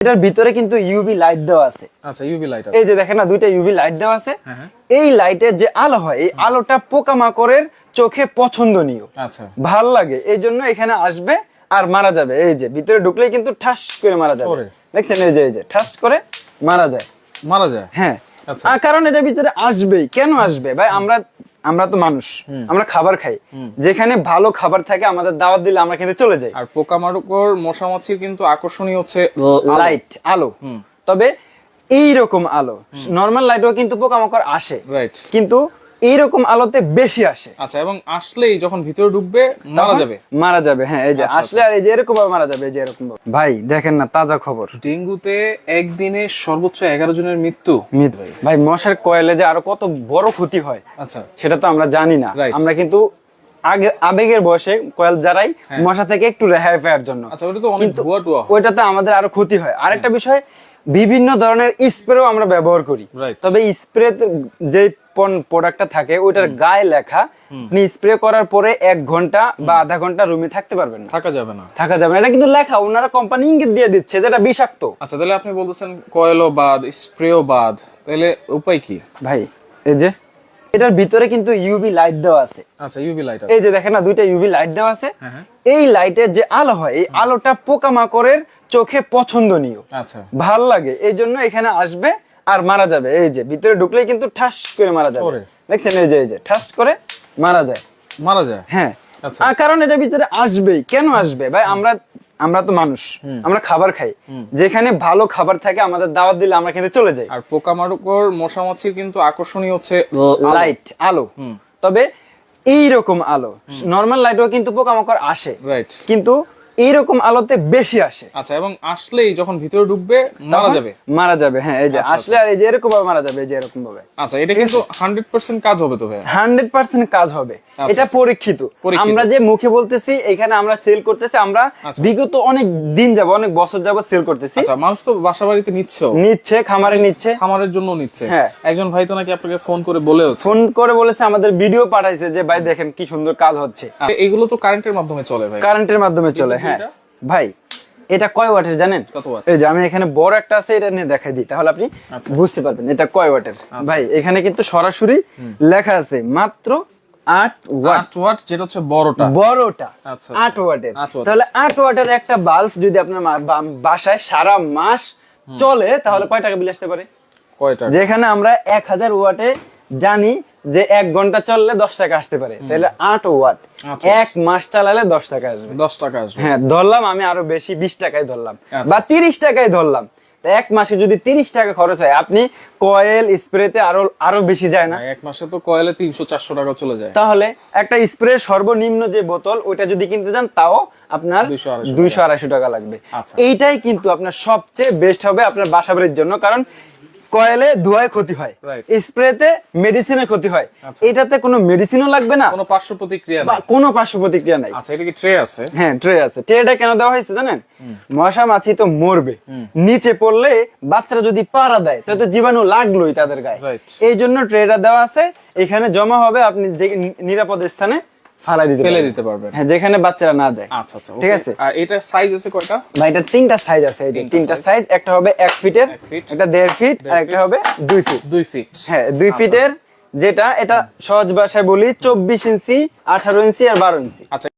এটার ভিতরে কিন্তু ইউভি লাইট দেওয়া আছে। আচ্ছা ইউভি লাইট আছে। এই যে দেখেন না দুইটা ইউভি লাইট দেওয়া আছে। হ্যাঁ, হ্যাঁ। এই লাইটের যে আলো হয় এই আলোটা পোকামাকড়ের চোখে পছন্দনীয়। আচ্ছা। ভালো লাগে এই জন্য এখানে আসবে আর মারা যাবে। এই যে ভিতরে ঢুকলেই কিন্তু ঠাস করে মারা যাবে। দেখছেন এই যে এই যে ঠাস করে মারা যায়। মারা যায়? হ্যাঁ। আচ্ছা। আর কারণ এটা ভিতরে আসবেই। কেন আসবে? ভাই আমরা আমরা তো মানুষ। আমরা খাবার খাই। যেখানে ভালো খাবার থাকে আমাদের দাওয়াত দিলে আমরা কিন্তু চলে যাই। আর পোকামাকড় মশা মাছির কিন্তু আকর্ষণীয় হচ্ছে লাইট আলো। তবে এইরকম আলো নর্মাল লাইটও কিন্তু পোকামাকড় আসে। রাইট কিন্তু এইরকম আলোতে বেশি আসে। আচ্ছা এবং আসলেই যখন ভিতরে ঢুকবে মারা যাবে। মারা যাবে হ্যাঁ এই যে আচ্ছা, আসলে আর এই যে এরকম মারা যাবে এই যে এরকম। ভাই দেখেন না তাজা খবর। ডেঙ্গুতে একদিনে সর্বোচ্চ এগারো জনের মৃত্যু। মিত ভাই। ভাই মশার কয়েলে যে আরও কত বড় ক্ষতি হয় আচ্ছা। সেটা তো আমরা জানি না। আমরা কিন্তু আগে আবেগের বয়সে কয়েল যারাই মশা থেকে একটু রেহাই পাওয়ার জন্য। আচ্ছা ওটা তো অনেক ধোয়া টোয়া হয়। ওইটাতে আমাদের আরও ক্ষতি হয়। আরেকটা বিষয় বিভিন্ন ধরনের স্প্রেও আমরা ব্যবহার করি. তবে স্প্রে যে প্রোডাক্টটা থাকে ওইটার গায়ে লেখা আপনি স্প্রে করার পরে এক ঘণ্টা বা আধা ঘণ্টা রুমে থাকতে পারবেন না। থাকা যাবে না। থাকা যাবে না। এটা কিন্তু লেখা ওনারা কোম্পানি ইঙ্গিত দিয়ে দিচ্ছে যেটা বিষাক্ত। আচ্ছা তাহলে আপনি বলতেছেন কয়েলও বাদ স্প্রেও বাদ তাহলে উপায় কি? ভাই এই যে এটার ভিতরে কিন্তু ইউভি লাইট দেওয়া আছে। আচ্ছা ইউভি লাইট এই যে দেখেন না দুইটা ইউভি লাইট দেওয়া আছে। হ্যাঁ, হ্যাঁ। এই লাইটের যে আলো হয় এই আলোটা পোকামাকড়ের চোখে পছন্দনীয়। আচ্ছা। ভালো লাগে এই জন্য এখানে আসবে আর মারা যাবে। এই যে ভিতরে ঢুকলেই কিন্তু ঠাস করে মারা যাবে। দেখছেন? এই যে এই যে ঠাস করে মারা যায়। মারা যায়? হ্যাঁ। আচ্ছা। আর কারণ এটা ভিতরে আসবেই। কেন আসবে? ভাই আমরা আমরা তো মানুষ। আমরা খাবার খাই। যেখানে ভালো খাবার থাকে আমাদের দাওয়াত দিলে আমরা কিন্তু চলে যাই। আর পোকামাকড় মশা মাছির কিন্তু আকর্ষণীয় হচ্ছে লাইট আলো। তবে এই রকম আলো নর্মাল লাইটও কিন্তু পোকামাকড় আসে। রাইট কিন্তু এইরকম আলোতে বেশি আসে। আচ্ছা এবং আসলেই যখন ভিতরে ঢুকবে মারা যাবে। মারা যাবে হ্যাঁ এই যে আচ্ছা, আসলে আর এই যে এরকম ভাবে মারা যাবে এই যে এরকম ভাবে আচ্ছা এটা কিন্তু হান্ড্রেড পার্সেন্ট কাজ হবে তো ভাই হান্ড্রেড পার্সেন্ট কাজ হবে। এটা আচ্ছা। পরীক্ষিত। পরীক্ষিত। আমরা যে মুখে বলতেছি এখানে আমরা সেল করতেছি আমরা আচ্ছা। বিগত অনেক দিন যাব অনেক বছর যাব সেল করতেছি। আচ্ছা মানুষ তো বাসা বাড়িতে নিচ্ছে। নিচ্ছে খামারে নিচ্ছে। খামারের জন্য নিচ্ছে। হ্যাঁ। একজন ভাই তো নাকি আপনাকে ফোন করে বলে হচ্ছে। ফোন করে বলেছে আমাদের ভিডিও পাঠাইছে যে ভাই দেখেন কি সুন্দর কাজ হচ্ছে। এগুলো তো কারেন্টের মাধ্যমে চলে ভাই। কারেন্টের মাধ্যমে চলে হ্যাঁ এটা? ভাই এটা কয় ওয়াটের জানেন? এই যে আমি এখানে বড় একটা আছে এটা নিয়ে দেখাই দিই তাহলে আপনি আচ্ছা। বুঝতে পারবেন এটা কয় ওয়াটের। ভাই এখানে কিন্তু সরাসরি লেখা আছে মাত্র আট ওয়াট। ওয়াট যেটা হচ্ছে বড়টা। বড়টা আচ্ছা, আট ওয়াটের। তাহলে আট ওয়াটের একটা বাল্ব যদি আপনার বাসায় সারা মাস চলে তাহলে কয় টাকা বিল আসতে পারে? যেখানে আমরা এক হাজার ওয়াটে জানি যে এক ঘণ্টা চললে দশ টাকা আসতে পারে। তাহলে আট ওয়াট। আচ্ছা। এক মাস চালালে দশ টাকা আসবে। দশ টাকা আসবে। হ্যাঁ ধরলাম আমি আরও বেশি বিশ টাকায় ধরলাম। আচ্ছা। বা তিরিশ টাকায় ধরলাম। এক মাসে যদি তিরিশ টাকা খরচ হয় আপনি কয়েল স্প্রেতে আরও আরও বেশি যায় না? এক মাসে তো কয়েলে তিনশো চারশো টাকা চলে যায়। তাহলে একটা স্প্রে সর্বনিম্ন যে বোতল ওইটা যদি কিনতে যান তাও আপনার দুইশো আড়াইশো টাকা। লাগবে। আচ্ছা। এইটাই কিন্তু আপনার সবচেয়ে বেস্ট হবে আপনার বাসা বাড়ির জন্য। কারণ কয়েলে ধোয়ায় ক্ষতি হয়। স্প্রেতে মেডিসিনের ক্ষতি হয়। আচ্ছা। এটাতে কোনো মেডিসিনও লাগবে না? কোনো পার্শ্ব প্রতিক্রিয়া বা কোনো পার্শ্ব প্রতিক্রিয়া নাই। আচ্ছা এটা কি ট্রে আছে? হ্যাঁ ট্রে আছে। ট্রেটা কেন দেওয়া হয়েছে জানেন? মশা মাছি তো মরবে। নিচে পড়লে বাচ্চারা যদি পাড়া দেয় তাহলে তো জীবাণু লাগলোই তাদের গায়ে। এই জন্য ট্রেটা দেওয়া আছে। এখানে জমা হবে আপনি যে নিরাপদ স্থানে ফালাই দিতে ফেলে দিতে পারবেন। হ্যাঁ যেখানে বাচ্চারা না যায়। আচ্ছা আচ্ছা ঠিক আছে। আর এটা সাইজ আছে কয়টা? ভাই এটা তিনটা সাইজ আছে এই যে তিনটা সাইজ একটা হবে এক ফিটের একটা ফিট আর একটা হবে দুই ফিট দুই ফিট হ্যাঁ দুই ফিটের যেটা এটা সহজ ভাষায় বলি চব্বিশ ইঞ্চি আঠারো ইঞ্চি আর বারো ইঞ্চি। আচ্ছা